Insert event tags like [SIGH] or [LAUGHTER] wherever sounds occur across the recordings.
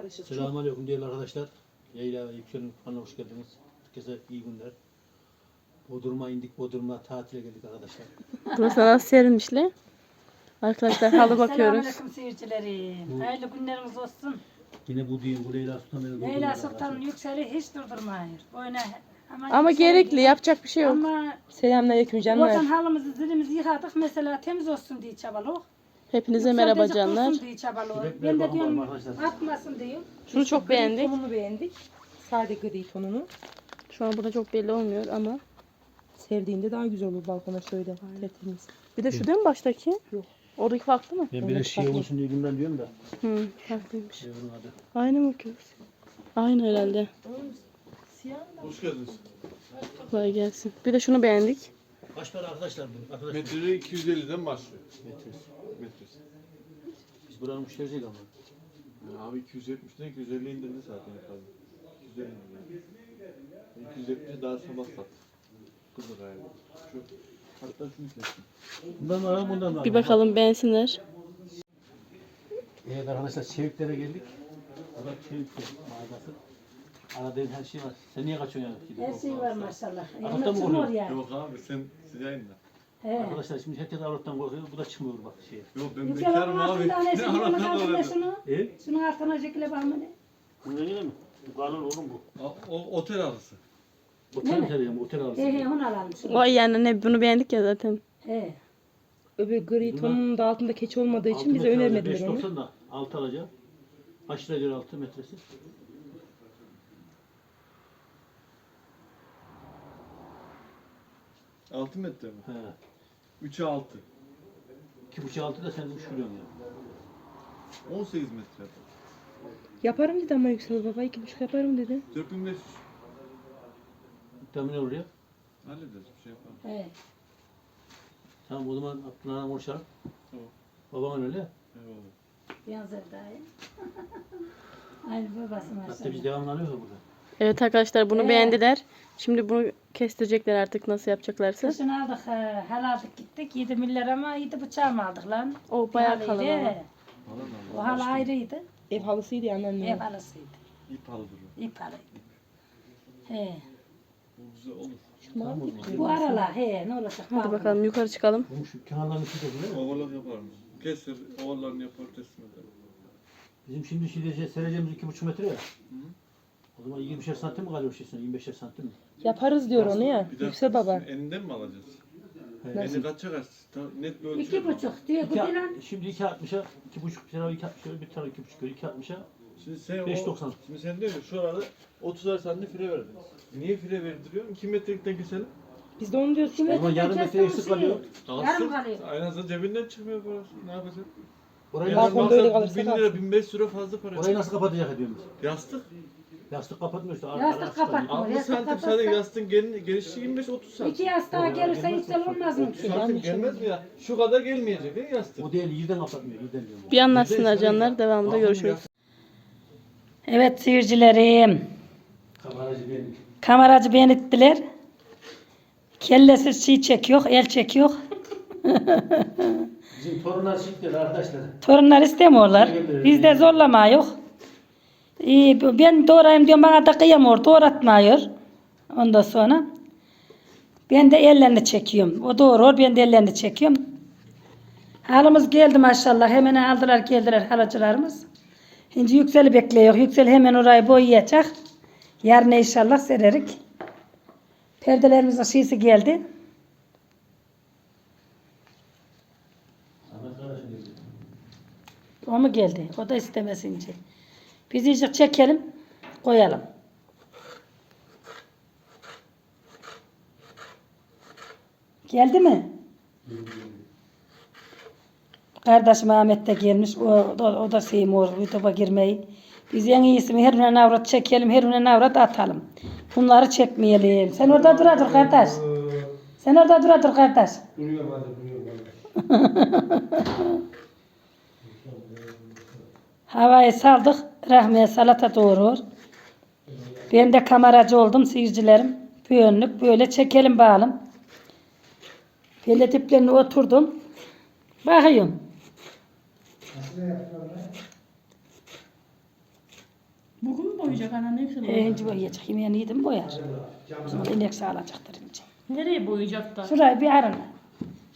karışık. Çok Selamünaleyküm değerli arkadaşlar. Leyla Yüksel'in kanalına hoş geldiniz. Herkese iyi günler. Bodrum'a indik. Bodrum'a tatile geldik arkadaşlar. [LAUGHS] Burası nasıl serinmişli? Arkadaşlar halı bakıyoruz. Selamünaleyküm seyircilerim. Hayırlı günleriniz olsun. Yine bu değil. Bu Leyla Sultan beni Leyla durdurmadı Sultan arkadaşlar. yükseli hiç durdurmayır. Boyuna hemen Ama yükseliyor. gerekli yapacak bir şey yok. Ama Selamünaleyküm canlar. oradan halımızı zilimizi yıkadık mesela temiz olsun diye çabalıyor. Hepinize merhaba canlar. diye Ben de diyorum atmasın diyorum. Şunu çok beğendik. Tonunu beğendik. Sade gri tonunu. Şu an burada çok belli olmuyor ama. Sevdiğinde daha güzel olur balkona şöyle tertemiz. Bir de şu değil mi baştaki? Yok. Oradaki farklı mı? Ben böyle şey farklı. olsun diye günden diyorum da. Hı, farklıymış. Şey. Aynı mı ki? Aynı herhalde. Hoş geldiniz. Kolay gelsin. Bir de şunu beğendik. Kaç para arkadaşlar bu? Arkadaşlar. Metrede 250'den başlıyor. Metresi. Metresi. Biz buranın müşterisiyiz ama. Ya abi 270'den 250 indirdi zaten yukarıda. 250 indirdi. 270'i daha sabah sat. Kızı gayet. Şu, hatta şunu seçtim. Bundan var bundan var? Bir bakalım beğensinler. Evet arkadaşlar Çeviklere geldik. Burada Çevikler mağazası. Aradığın her şey var. Sen niye kaçıyorsun yani? Her şey var maşallah. Arap'tan mı yani. Yok abi sen siz yayınla. He. Arkadaşlar şimdi herkes avrattan korkuyor. Bu da çıkmıyor bak şeye. Yok ben bekarım abi. Ne orada. şunu. E? Şunun altına çekile bakma ne? Bu ne mi? Bu kanun oğlum bu. O, o, otel arası. Otel otel yani otel alırsın. He he onu alalım. Vay yani ne bunu beğendik ya zaten. He. Öbür gri tonunun da altında keçi olmadığı için bize önermediler onu. 5.90 da 6 alacağım. Lira diyor 6 metresi? Altı metre mi? He. 3'e 6. 2,5 6 da sen 3 milyon ya. 18 metre. Yaparım dedi ama Yüksel baba iki buçuk yaparım dedi. 4500. Tahmin olur ya. Hallederiz bir şey yaparım. He. Tamam o zaman Abdullah'a konuşalım. Tamam. Baban öyle. Eyvallah. Yazır dayı. [LAUGHS] Aynı babası Hatta biz devamlı alıyoruz ya burada. Evet arkadaşlar bunu Evet. beğendiler. Şimdi bunu kestirecekler artık nasıl yapacaklarsa. Kışın aldık, he, hel aldık gittik. 7 milyar ama 7 bıçağı mı aldık lan? O Bir bayağı halıydı. kalın ama. O hal ayrıydı. Ev halısıydı ya anneannem. Ev halısıydı. İp halı. İp halıydı. He. Bu güzel olur. Bu aralar he ne olacak? Hadi bakalım yukarı çıkalım. Bu şu kenarlarını tutuyor değil mi? Ovalak yaparım. Kesir, ovallarını yapar teslim ederim. Bizim şimdi şey, sereceğimiz 2,5 metre ya. O zaman 20'şer santim mi kalıyor şeysin? 25'er santim mi? Yaparız diyor onu ya. Bir de Yüksel baba. Elinden mi alacağız? Eni kaça kaç? Ta- Net bir ölçü. İki yapalım. buçuk diyor. Bu İki, lan. şimdi 2.60'a 2,5 bir tane 2.60'a bir tane 2,5 2.60'a Şimdi sen 5.90. o, şimdi sen diyorsun şu arada 30'ar santim fire verdiniz. Niye fire verdiriyorsun? 2 metrelikten keselim. Biz de onu diyoruz. Kim O zaman yarım metre eksik şey. kalıyor. Yarım kalıyor. Aynı azından cebinden çıkmıyor parası. Ne yapacaksın? Orayı Yani nasıl, Balkonda öyle bazen kalırsa 1000 lira 1500 lira fazla para. orayı nasıl kapatacak ediyoruz? Yastık. Yastık kapatmıyor işte. Yastık kapatma. 60 Yastık santim kapatsa- sadece yastığın gen, genişliği 25-30 santim. İki yastığa gelirse yüksel olmaz mı 30 ki? santim gelmez mi ya? Şu kadar gelmeyecek değil mi yastık? O değil yerden kapatmıyor. Yerden diyorum. Bir anlatsınlar canlar. Devamında Bakın görüşürüz. yastık- Evet seyircilerim. Kameracı benim. Kameracı beni ettiler. Kellesiz şey çekiyor, el çekiyor. Bizim torunlar çıktı arkadaşlar. Torunlar istemiyorlar. Biz de zorlama yok. İyi, ben doğrayayım diyorum bana da kıyamıyor. Doğratmıyor. Ondan sonra ben de ellerini çekiyorum. O doğurur ben de ellerini çekiyorum. Halımız geldi maşallah. Hemen aldılar geldiler halacılarımız. Şimdi Yüksel'i bekliyor. Yüksel hemen orayı boyayacak. Yarın inşallah sererik. Perdelerimizin şişi geldi. O mu geldi? O da istemesince. Biz iyice çekelim, koyalım. Geldi mi? Kardeşim Ahmet de gelmiş. O, o, da- o da sevmiyor YouTube'a girmeyi. Biz en iyisi mi her birine avrat çekelim, her birine avrat atalım. Bunları çekmeyelim. Sen orada dur dur kardeş. Sen orada dur dur kardeş. Duruyorum hadi duruyorum hadi. [LAUGHS] Havayı saldık. Rahmiye salata doğurur. Ben de kameracı oldum seyircilerim. Bir önlük böyle çekelim bakalım. Böyle diplerine oturdum. Bakıyorum. boyayacak ana ne güzel Ee, olur. ince boyayacak. Yemeğini yedim boyar. Zaman inek sağlayacaktır ince. Nereye boyayacak da? Şurayı bir arana.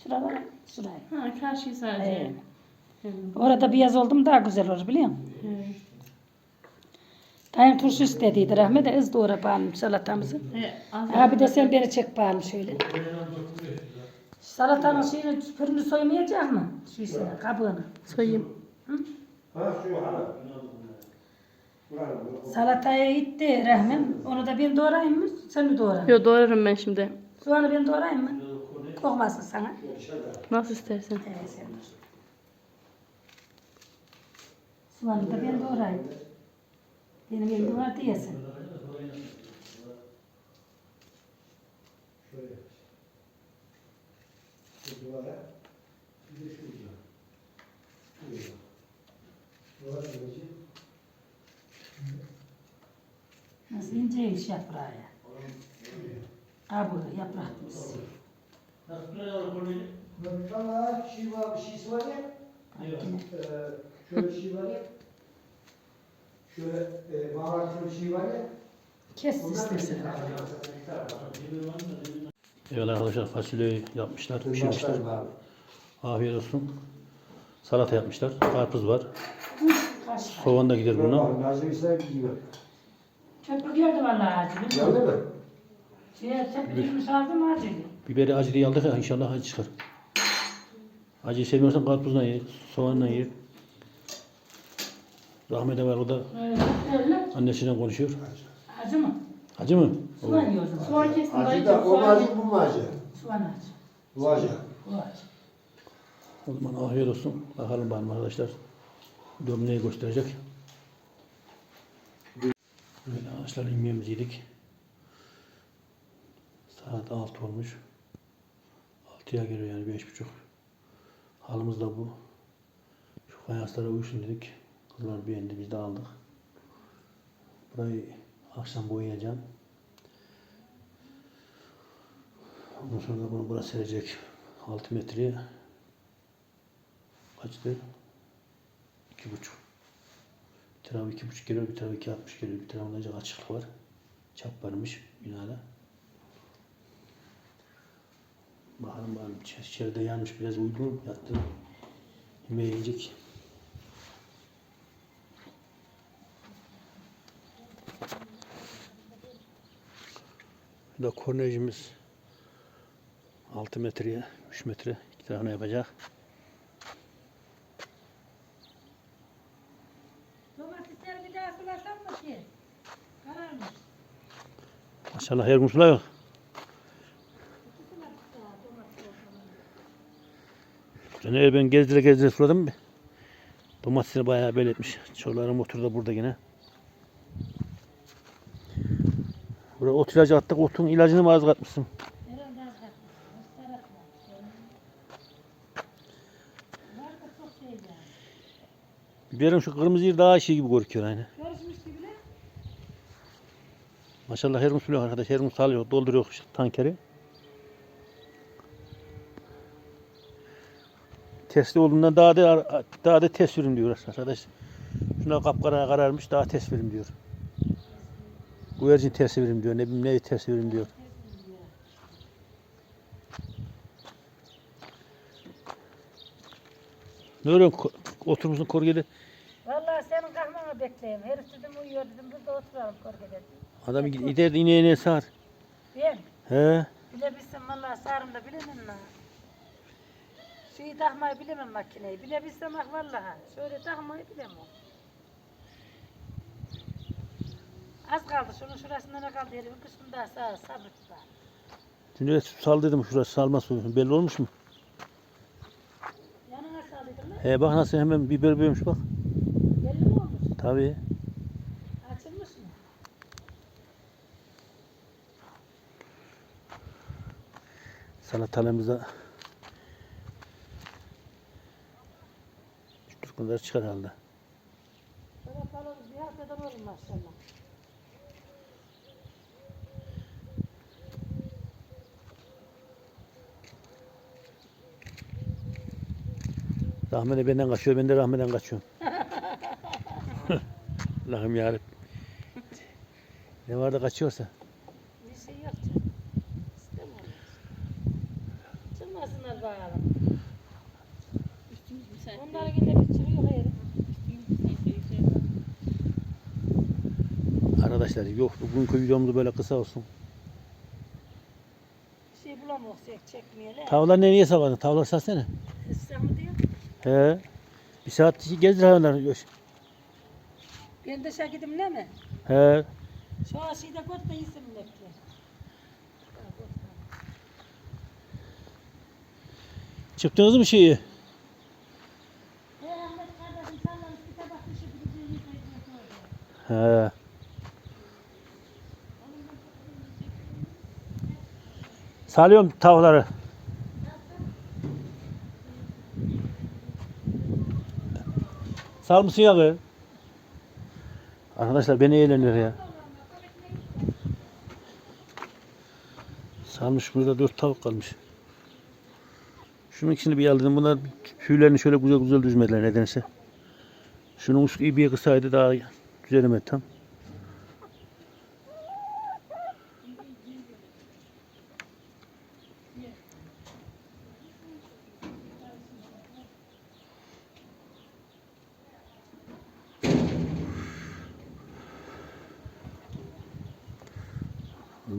Şuralara. Şurayı. Ha karşıyı sadece. Ee, Hı. orada beyaz oldum daha güzel olur biliyor musun? Hı. Dayım turşu istediydi rahmet de ız doğra bağım salatamızı. E, Abi de sen beni çek bağım şöyle. Salatanın şeyini pürünü soymayacak mı? Şuysana kabuğunu. Soyayım. Salatayı itti Rahmem. Onu da ben doğrayayım mı? Sen mi doğra? Yo doğrarım ben şimdi. Soğanı ben doğrayayım mı? Kokmasın sana. Nasıl istersen. Evet sen dur. Soğanı da ben doğrayayım. Benim elimde var diyesin. Nasıl inceymiş yaprağı ya. Kabuğu yaprakmış. Valla şey var, bir şeysi var ya. Ee, şöyle bir şey var ya. Şöyle e, baharatlı bir şey var ya. Kes istersen. Evet arkadaşlar fasulyeyi yapmışlar, pişirmişler. Afiyet olsun. Salata yapmışlar. Karpuz var. Soğan da gider buna. Nazım İslam gibi. Köprü gördü vallahi acı. Geldi mi? Şey, köprü girmiş aldım acı. Biberi acı diye aldık ya inşallah acı çıkar. Acıyı sevmiyorsan karpuzla ye, soğanla ye. Rahmet'e var o da Öyle. annesiyle konuşuyor. Acı mı? Acı mı? Soğan yiyoruz. Soğan kesin Acı da o mu Soğan acı bu mu acı? Soğan acı. Bu acı. Bu acı. O zaman afiyet olsun. Bakalım bakalım arkadaşlar. Gömleği gösterecek. Böyle arkadaşlar yemeğimizi yedik. Saat 6 olmuş. 6'ya geliyor yani beş buçuk. Halımız da bu. Şu fayanslara uyusun dedik. Kızlar beğendi biz de aldık. Burayı akşam boyayacağım. Ondan sonra da bunu burası serecek 6 metreye. Kaçtı? İki buçuk. Bir tarafı iki buçuk geliyor, bir tarafı iki altmış geliyor. Bir tarafında açıklık var. Çap varmış binada. Bakalım bakalım içer- içeride yanmış biraz uyudum yattım. Yemeği yiyecek. Bu da kornejimiz 6 metreye 3 metre iki tarafına yapacak. Domatesleri bir daha sulasam mı ki? Kararmış. Maşallah her gün. Bu sene ben gezdire gezdire suladım. Domatesini bayağı belli etmiş. Çorlarım motoru da burada yine. Buraya ot ilacı attık. Otun ilacını mı az katmışsın? Biberin şu kırmızı yer daha şey gibi gözüküyor aynı. Maşallah her suluyor arkadaş. Her gün salıyor. Dolduruyor tankeri. Testi olduğundan daha da daha da test verim diyor arkadaş. Şuna kapkara kararmış daha test verim diyor. Güvercin test verim diyor. Ne bileyim ne test verim diyor. Ne öyle oturmuşsun korgede? Vallahi senin kalkmanı bekleyeyim. Herif dedim uyuyor dedim. Burada oturalım korkuda. Adam gider ineğine sar. Ben He. bilebilsem vallahi sağrımda bilemem ben. Şeyi takmayı bilemem makineyi. Bilebilsem bak vallahi. Şöyle takmayı bilemem. Az kaldı. Şunun şurasında ne kaldı? Herifin kısmını daha sağ sabret daha. Şimdi sal dedim şurası salma suyu. Belli olmuş mu? Yanına sağlıydın lan. He bak nasıl hemen biber büyümüş bak. Belli mi olmuş? Tabii. Açılmış mı? Salatalığımıza şu kadar çıkar herhalde. Kalır bir haftadan olur maşallah. Rahmet'e benden kaçıyor, ben de Rahmet'ten kaçıyorum. [LAUGHS] Allah'ım yarabbim. Ne var da kaçıyorsa. Bir şey yok canım. İstemiyorum. Çıkmasınlar bakalım. Onlara yine bir çıkıyor hayır. Şey. Arkadaşlar yok bugünkü videomuz böyle kısa olsun. Bir şey bulamazsak çekmeyelim. Tavlar nereye savadın? Tavlar satsana. Mi diyor? He. Bir saat gezdir hayvanlar. Ben de şey gideyim ne mi? He. Şu aşıyı da göt de iyisin milletler. Çıktınız mı şeyi? He Ahmet kardeşim sallamış bir tabak dışı bir şey yıkayıp He. Salıyorum tavları. Yağı? Arkadaşlar beni eğleniyor ya. Salmış burada dört tavuk kalmış. Şunun ikisini bir aldım. Bunlar tüylerini şöyle güzel güzel düzmediler nedense. Şunun uçlu ipiye kısaydı daha düzelemedi tam.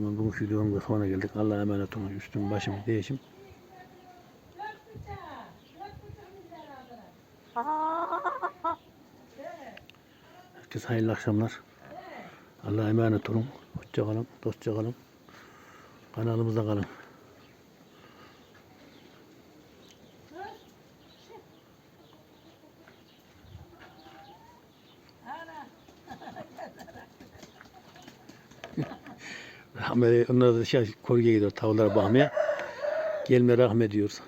Zaman bugünkü videonun da sonuna geldik. Allah'a emanet olun. Üstüm başım değişim. Herkese hayırlı akşamlar. Allah'a emanet olun. Hoşça kalın, dostça kalın. Kanalımızda kalın. Rahmet, onlar da şey, koyuya gidiyor tavuklara bakmaya. Gelme rahmet diyoruz.